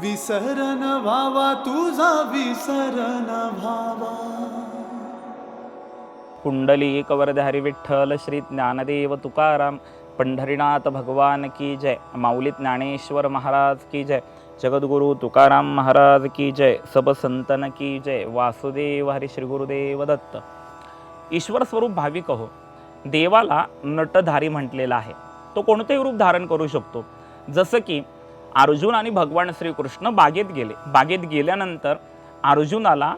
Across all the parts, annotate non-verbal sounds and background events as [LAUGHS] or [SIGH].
विसरण व्हावा तुझा विसरण व्हावा. कुंडली कवरद हरी विठ्ठल श्री ज्ञानदेव तुकाराम पंढरीनाथ भगवान की जय माऊली ज्ञानेश्वर महाराज की जय जगद्गुरु तुकाराम महाराज की जय सब संतन की जय वासुदेव हरी श्री गुरुदेव दत्त. ईश्वर स्वरूप भाविक हो देवाला नटधारी म्हटलेला आहे. तो कोणतेही रूप धारण करू शकतो. जसं की अर्जुन आणि भगवान श्रीकृष्ण बागेत गेले. बागेत गेल्यानंतर अर्जुनाला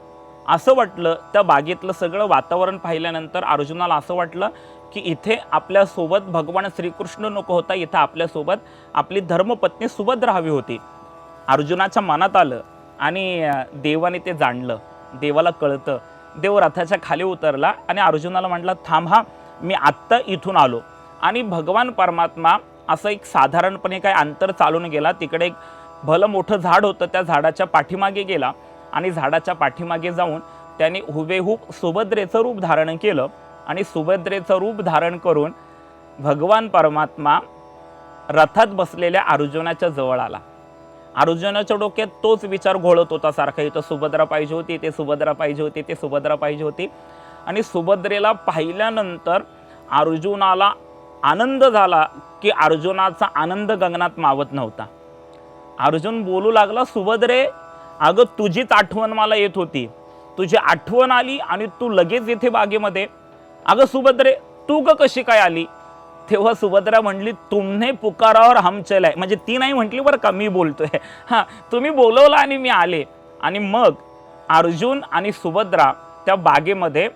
असं वाटलं त्या बागेतलं सगळं वातावरण पाहिल्यानंतर अर्जुनाला असं वाटलं की इथे आपल्यासोबत भगवान श्रीकृष्ण नको होता इथं आपल्यासोबत आपली धर्मपत्नी सुभद्रा हवी होती. अर्जुनाच्या मनात आलं आणि देवाने ते जाणलं. देवाला कळतं. देव रथाच्या खाली उतरला आणि अर्जुनाला म्हटलं थांब हा मी आत्ता इथून आलो. आणि भगवान परमात्मा असं एक साधारणपणे काय अंतर चालून गेला. तिकडे एक भलं मोठं झाड होतं त्या झाडाच्या पाठीमागे गेला आणि झाडाच्या पाठीमागे जाऊन त्याने हुबेहूब सुभद्रेचं रूप धारण केलं आणि सुभद्रेचं रूप धारण करून भगवान परमात्मा रथात बसलेल्या अर्जुनाच्या जवळ आला. अर्जुनाच्या डोक्यात तोच विचार घोळत होता सारखा इथं सुभद्रा पाहिजे होती ते सुभद्रा पाहिजे होती ते सुभद्रा पाहिजे होती. आणि सुभद्रेला पाहिल्यानंतर अर्जुनाला आनंद झाला की अर्जुनाचा आनंद गगनात मावत नव्हता. अर्जुन बोलू लागला सुभद्रे अगं तुझीच आठवण मला येत होती. तुझी आठवण आली आणि तू लगेच येथे बागेमध्ये. अगं सुभद्रे तू ग कशी काय आली? तेव्हा सुभद्रा म्हणली तुमने पुकारावर हमचलाय म्हणजे ती नाही म्हटली बरं का मी बोलतोय. [LAUGHS] हां तुम्ही बोलवलं आणि मी आले. आणि मग अर्जुन आणि सुभद्रा त्या बागेमध्ये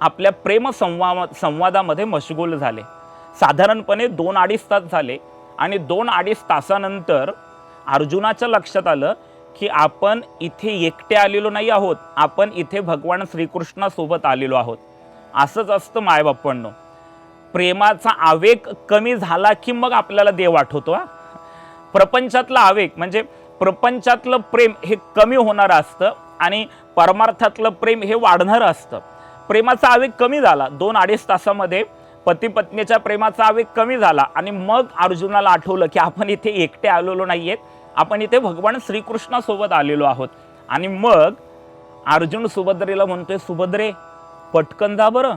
आपल्या प्रेम संवा संवादामध्ये मशगूल झाले. साधारणपणे दोन अडीच तास झाले आणि दोन अडीच तासानंतर अर्जुनाच्या लक्षात आलं की आपण इथे एकटे आलेलो नाही आहोत आपण इथे भगवान श्रीकृष्णासोबत आलेलो आहोत. असंच असतं मायबापांनो प्रेमाचा आवेग कमी झाला की मग आपल्याला देव आठवतो हा? प्रपंचातला आवेग म्हणजे प्रपंचातलं प्रेम हे कमी होणारं असतं आणि परमार्थातलं प्रेम हे वाढणारं असतं. प्रेमाचा आवेग कमी झाला दोन अडीच तासामध्ये पती पत्नीच्या प्रेमाचा आवेग कमी झाला आणि मग अर्जुनाला आठवलं की आपण इथे एकटे आलेलो नाही आहेत आपण इथे भगवान श्रीकृष्णासोबत आलेलो आहोत. आणि मग अर्जुन सुभद्रेला म्हणतोय सुभद्रे पटकन जा बरं.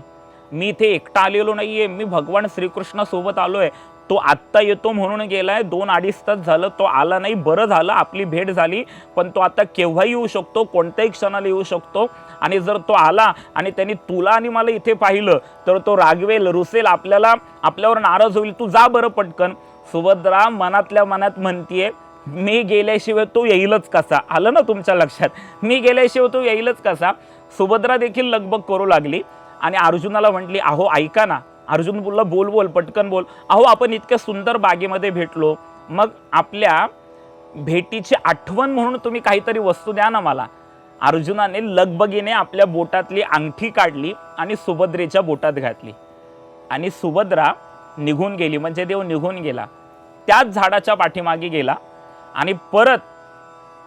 मी इथे एकटा आलेलो नाही आहे मी भगवान श्रीकृष्णासोबत आलो आहे तो आत्ता येतो म्हणून गेलाय. दोन अडीच तास झालं तो आला नाही. बरं झालं आपली भेट झाली पण तो आता केव्हाही येऊ शकतो कोणत्याही क्षणाला येऊ शकतो. आणि जर तो आला आणि त्यांनी तुला आणि मला इथे पाहिलं तर तो रागवेल रुसेल आपल्याला आपल्यावर नाराज होईल. तू जा बरं पटकन. सुभद्रा मनातल्या मनात म्हणतीये मी गेल्याशिवाय तो येईलच कसा? आलं ना तुमच्या लक्षात? मी गेल्याशिवाय तो येईलच कसा? सुभद्रा देखील लगबग करू लागली आणि अर्जुनाला म्हटली अहो ऐका ना अर्जुन बोलला बोल बोल पटकन बोल. अहो आपण इतक्या सुंदर बागेमध्ये भेटलो. मग आपल्या भेटीची आठवण म्हणून तुम्ही काहीतरी वस्तू द्या ना मला. अर्जुनाने लगबगीने आपल्या बोटातली अंगठी काढली आणि सुभद्रेच्या बोटात घातली. आणि सुभद्रा निघून गेली म्हणजे देव निघून गेला. त्याच झाडाच्या पाठीमागे गेला आणि परत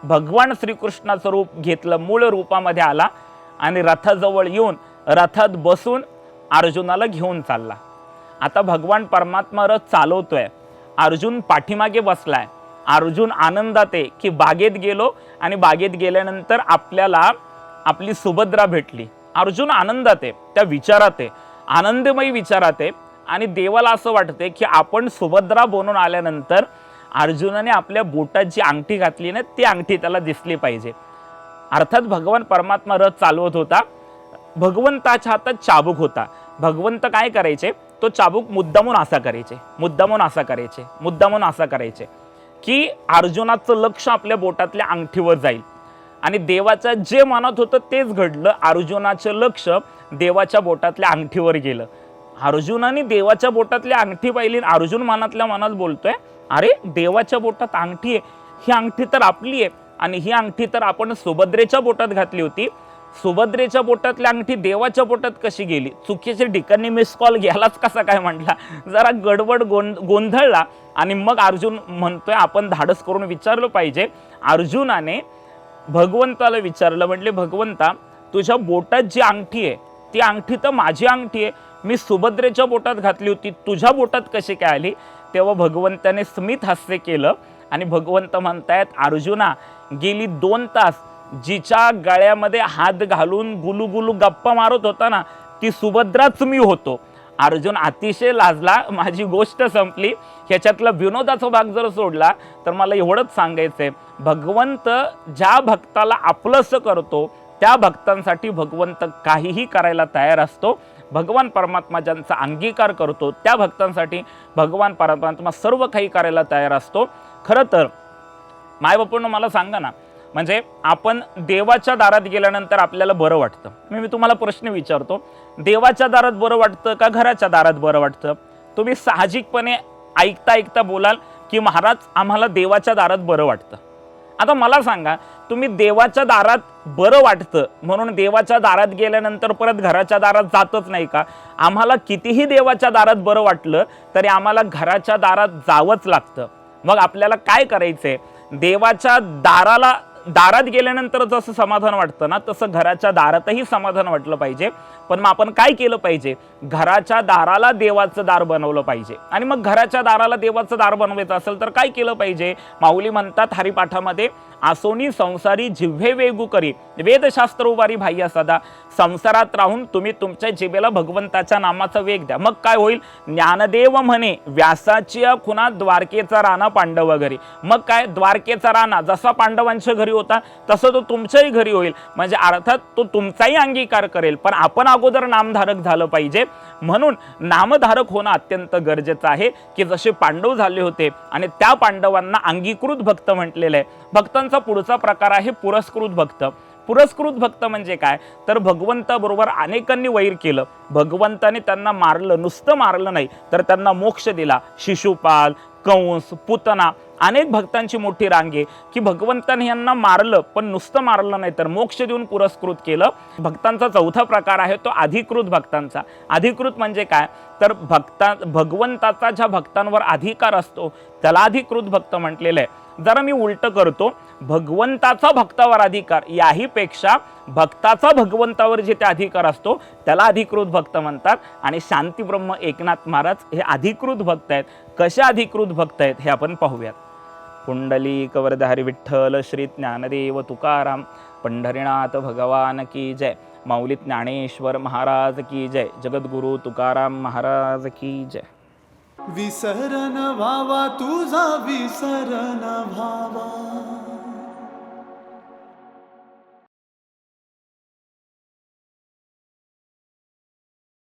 भगवान श्रीकृष्णाचं रूप घेतलं मूळ रूपामध्ये आला आणि रथाजवळ येऊन रथात बसून अर्जुनाला घेऊन चालला. आता भगवान परमात्मा रथ चालवतोय. अर्जुन पाठीमागे बसलाय. अर्जुन आनंदात आहे की बागेत गेलो आणि बागेत गेल्यानंतर आपल्याला आपली सुभद्रा भेटली. अर्जुन आनंदात आहे त्या विचारात आहे आनंदमयी विचारात आहे आणि देवाला असं वाटते की आपण सुभद्रा बनून आल्यानंतर अर्जुनाने आपल्या बोटात जी अंगठी घातली ना ती अंगठी त्याला दिसली पाहिजे. अर्थात भगवान परमात्मा रथ चालवत होता. भगवंताच्या हातात चाबूक होता. भगवंत काय करायचे? तो चाबूक मुद्दामून असा करायचे. मुद्दामून असा करायचे. मुद्दामून असा करायचे की अर्जुनाचं लक्ष आपल्या बोटातल्या अंगठीवर जाईल. आणि देवाच्या जे मनात होतं तेच घडलं. अर्जुनाचं लक्ष देवाच्या बोटातल्या अंगठीवर गेलं. अर्जुनाने देवाच्या बोटातली अंगठी पाहिली अर्जुन मनातल्या मनात बोलतोय अरे देवाच्या बोटात अंगठी आहे. ही अंगठी तर आपली आहे. आणि ही अंगठी तर आपण सुभद्रेच्या बोटात घातली होती. सुभद्रेच्या बोटातल्या अंगठी देवाच्या बोटात कशी गेली? चुकीच्या ठिकाणी मिस कॉल घ्यायलाच कसा काय म्हटला? जरा गडबड गोंध गोंधळला आणि मग अर्जुन म्हणतोय आपण धाडस करून विचारलं पाहिजे. अर्जुनाने भगवंताला विचारलं म्हटले भगवंता तुझ्या बोटात जी अंगठी आहे ती अंगठी तर माझी अंगठी आहे. मी सुभद्रेच्या बोटात घातली होती तुझ्या बोटात कशी काय आली? तेव्हा भगवंताने स्मित हास्य केलं आणि भगवंत म्हणतायत अर्जुना गेली दोन तास जिच्या गळ्यामध्ये हात घालून गुलू गुलू गप्पा मारत होता ना ती सुभद्राच मी होतो. अर्जुन अतिशय लाजला माझी गोष्ट संपली. ह्याच्यातला विनोदाचा भाग जर सोडला तर मला एवढंच सांगायचं आहे भगवंत ज्या भक्ताला आपलंसं करतो त्या भक्तांसाठी भगवंत काहीही करायला तयार असतो. भगवान परमात्मा ज्यांचा अंगीकार करतो त्या भक्तांसाठी भगवान परमात्मा सर्व काही करायला तयार असतो. खरं तर मायबापूंनो मला सांगा ना म्हणजे आपण देवाच्या दारात गेल्यानंतर आपल्याला बरं वाटतं. मी मी तुम्हाला प्रश्न विचारतो देवाच्या दारात बरं वाटतं का घराच्या दारात बरं वाटतं? तुम्ही साहजिकपणे ऐकता ऐकता बोलाल की महाराज आम्हाला देवाच्या दारात बरं वाटतं. आता मला सांगा तुम्ही देवाच्या दारात बरं वाटतं म्हणून देवाच्या दारात गेल्यानंतर परत घराच्या दारात जातच नाही का? आम्हाला कितीही देवाच्या दारात बरं वाटलं तरी आम्हाला घराच्या दारात जावंच लागतं. मग आपल्याला काय करायचं आहे देवाच्या दाराला दारात गेल्यानंतर जसं समाधान वाटतं ना तसं घराच्या दारातही समाधान वाटलं पाहिजे. पण मग आपण काय केलं पाहिजे? घराच्या दाराला देवाचं दार बनवलं पाहिजे. आणि मग घराच्या दाराला देवाचं दार बनवायचं असेल तर काय केलं पाहिजे? माऊली म्हणतात हरिपाठामध्ये आसोनी संसारी जिव्हे वेगू करी. वेदशास्त्र उभारी बाह्य सदा संसारात राहून तुम्ही तुमच्या जिभेला भगवंताच्या नामाचा वेग द्या. मग काय होईल? ज्ञानदेव म्हणे व्यासाची खुना द्वारकेचा राणा पांडव घरी. मग काय? द्वारकेचा राणा जसा पांडवांच्या घरी होता तसं तो तुमच्याही घरी होईल. म्हणजे अर्थात तो तुमचाही अंगीकार करेल. पण आपण अगोदर नामधारक झालं पाहिजे. म्हणून नामधारक होणं अत्यंत गरजेचं आहे की जसे पांडव झाले होते आणि त्या पांडवांना अंगीकृत भक्त म्हटलेलं आहे. भक्तांचा पुढचा प्रकार आहे पुरस्कृत भक्त. पुरस्कृत भक्त म्हणजे काय? तर भगवंताबरोबर अनेकांनी वैर केलं. भगवंताने त्यांना मारलं नुसतं मारलं नाही तर त्यांना मोक्ष दिला. शिशुपाल कंस पुतना अनेक भक्तांची मोठी रांग आहे की भगवंताने यांना मारलं पण नुसतं मारलं नाही तर मोक्ष देऊन पुरस्कृत केलं. भक्तांचा चौथा प्रकार आहे तो अधिकृत भक्तांचा. अधिकृत म्हणजे काय? तर भक्ता भगवंताचा ज्या भक्तांवर अधिकार असतो त्याला अधिकृत भक्त म्हटलेलं आहे. जरा मी उलटं करतो. भगवंताचा भक्तावर अधिकार याही पेक्षा भक्ताचा भगवंतावर जे अधिकार असतो त्याला अधिकृत भक्त म्हणतात. आणि शांतीब्रह्म एकनाथ महाराज हे अधिकृत भक्त आहेत. कसे अधिकृत भक्त आहेत हे आपण पाहूयात. पुंडली कवरधारी विठ्ठल श्री ज्ञानदेव तुकाराम पंढरीनाथ भगवान की जय माऊली ज्ञानेश्वर महाराज की जय जगद्गुरु तुकाराम महाराज की जय विसरण भावा तुझा विसरण भावा